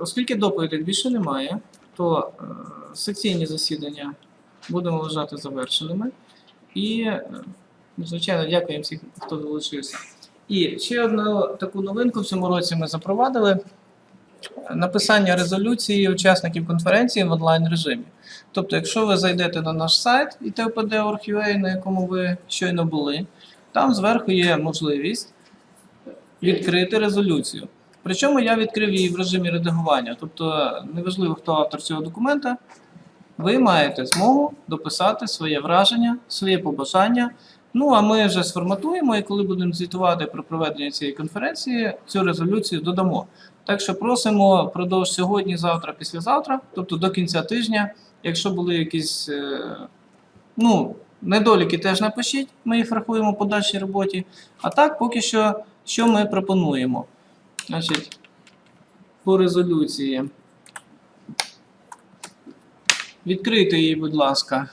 оскільки доповідей більше немає, то е, секційні засідання будемо вважати завершеними. І, е, звичайно, дякуємо всім, хто долучився. І ще одну таку новинку в цьому році ми запровадили написання резолюції учасників конференції в онлайн режимі. Тобто, якщо ви зайдете на наш сайт itpd.org.ua, на якому ви щойно були, там зверху є можливість відкрити резолюцію. Причому я відкрив її в режимі редагування. Тобто, неважливо, хто автор цього документа, ви маєте змогу дописати своє враження, своє побажання. Ну, а ми вже сформатуємо і коли будемо звітувати про проведення цієї конференції, цю резолюцію додамо. Так що просимо впродовж сьогодні, завтра, післязавтра, тобто до кінця тижня, якщо були якісь е, ну, недоліки, теж напишіть, ми їх врахуємо в подальшій роботі. А так, поки що, що ми пропонуємо? Значить, по резолюції. Відкрийте її, будь ласка,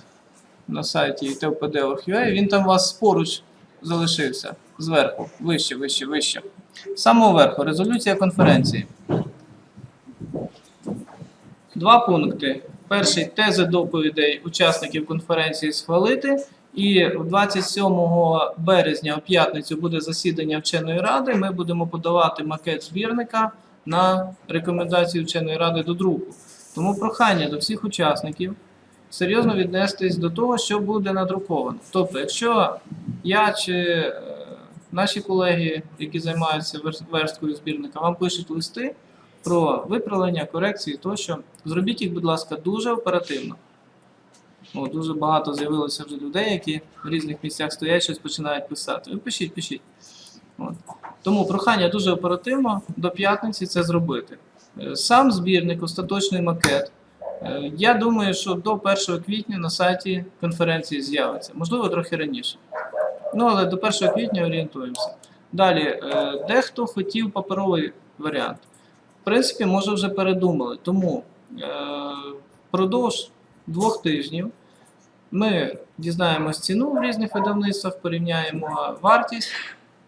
на сайті TVPD.org.ua. Він там у вас поруч залишився. Зверху, вище, вище, вище. З самого верху. Резолюція конференції. Два пункти. Перший тези доповідей учасників конференції схвалити. І 27 березня, у п'ятницю, буде засідання вченої ради. Ми будемо подавати макет збірника на рекомендації вченої ради до друку. Тому прохання до всіх учасників серйозно віднестись до того, що буде надруковано. Тобто, якщо я чи е, наші колеги, які займаються версткою збірника, вам пишуть листи про виправлення, корекції тощо, зробіть їх, будь ласка, дуже оперативно. О, дуже багато з'явилося вже людей, які в різних місцях стоять, щось починають писати. Ви пишіть, пишіть. От. Тому прохання дуже оперативно до п'ятниці це зробити. Е, Сам збірник, остаточний макет. е, Я думаю, що до 1 квітня на сайті конференції з'явиться. Можливо, трохи раніше. Ну, але до 1 квітня орієнтуємося. Далі, е, дехто хотів паперовий варіант. В принципі, може вже передумали. Тому впродовж двох тижнів ми дізнаємось ціну в різних видавництвах, порівняємо вартість,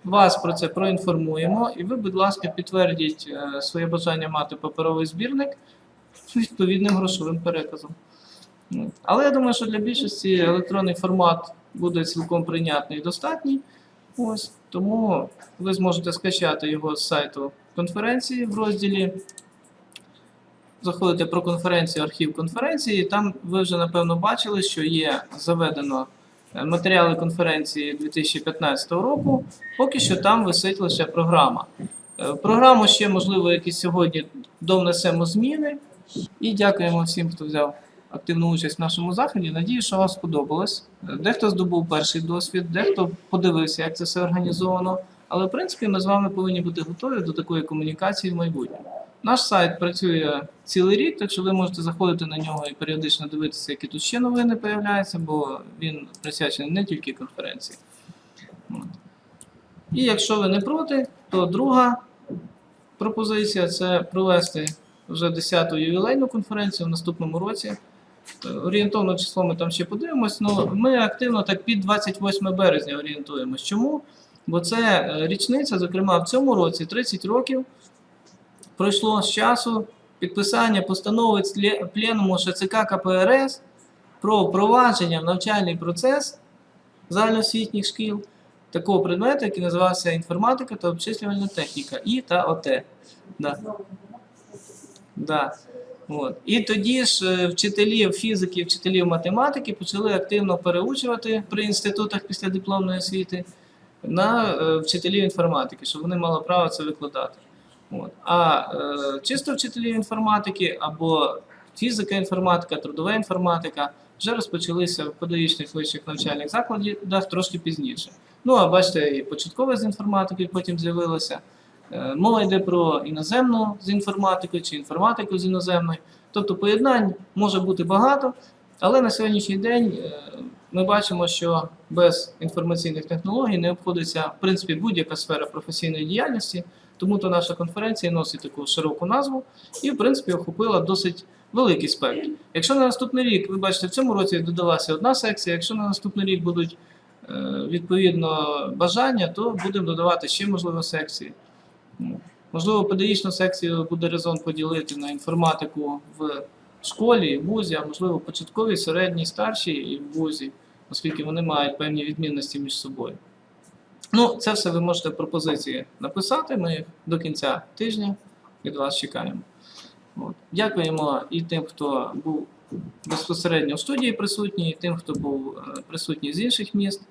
вас про це проінформуємо, і ви, будь ласка, підтвердіть е, своє бажання мати паперовий збірник з відповідним грошовим переказом. Але я думаю, що для більшості електронний формат буде цілком прийнятний і достатній. Ось, тому ви зможете скачати його з сайту конференції в розділі. Заходите про конференцію, архів конференції. Там ви вже напевно бачили, що є заведено е, матеріали конференції 2015 року. Поки що там висить лише програма. Е, програму ще, можливо, якісь сьогодні довнесемо зміни. І дякуємо всім, хто взяв активну участь в нашому заході. Надію, що вам сподобалось. Е, Дехто здобув перший досвід, дехто подивився, як це все організовано. Але в принципі ми з вами повинні бути готові до такої комунікації в майбутньому. Наш сайт працює цілий рік, так що ви можете заходити на нього і періодично дивитися, які тут ще новини появляються, бо він присвячений не тільки конференції. І якщо ви не проти, то друга пропозиція це провести вже 10-ту ювілейну конференцію в наступному році. Е, Орієнтовне число ми там ще подивимось, але ми активно так під 28 березня орієнтуємось. Чому? Бо це е, річниця, зокрема, в цьому році 30 років пройшло з часу підписання постанови Пленуму ШЦК КПРС про впровадження в навчальний процес загальноосвітніх шкіл такого предмету, який називався інформатика та обчислювальна техніка, І та ОТ. Да. Да. От. І тоді ж е, вчителів фізики, вчителів математики почали активно переучувати при інститутах після дипломної освіти на е, вчителів інформатики, щоб вони мали право це викладати. От. А е, чисто вчителів інформатики або фізика, інформатика, трудова інформатика вже розпочалися в педагогічних вищих навчальних закладах трошки пізніше. Ну, а бачите, і початкове з інформатики потім з'явилося. Е, Мова йде про іноземну з інформатикою чи інформатику з іноземною. Тобто поєднань може бути багато, але на сьогоднішній день е, ми бачимо, що без інформаційних технологій не обходиться в принципі будь-яка сфера професійної діяльності. Тому то наша конференція носить таку широку назву і, в принципі, охопила досить великий спектр. Якщо на наступний рік, ви бачите, в цьому році додалася одна секція, якщо на наступний рік будуть е, відповідно бажання, то будемо додавати ще можливо секції. Можливо, педагогічну секцію буде резон поділити на інформатику в школі, в вузі, а можливо, початковій, середній, старшій і в вузі, оскільки вони мають певні відмінності між собою. Ну, це все ви можете пропозиції написати. Ми їх до кінця тижня від вас чекаємо. От. Дякуємо і тим, хто був безпосередньо в студії присутній, і тим, хто був е, присутній з інших міст.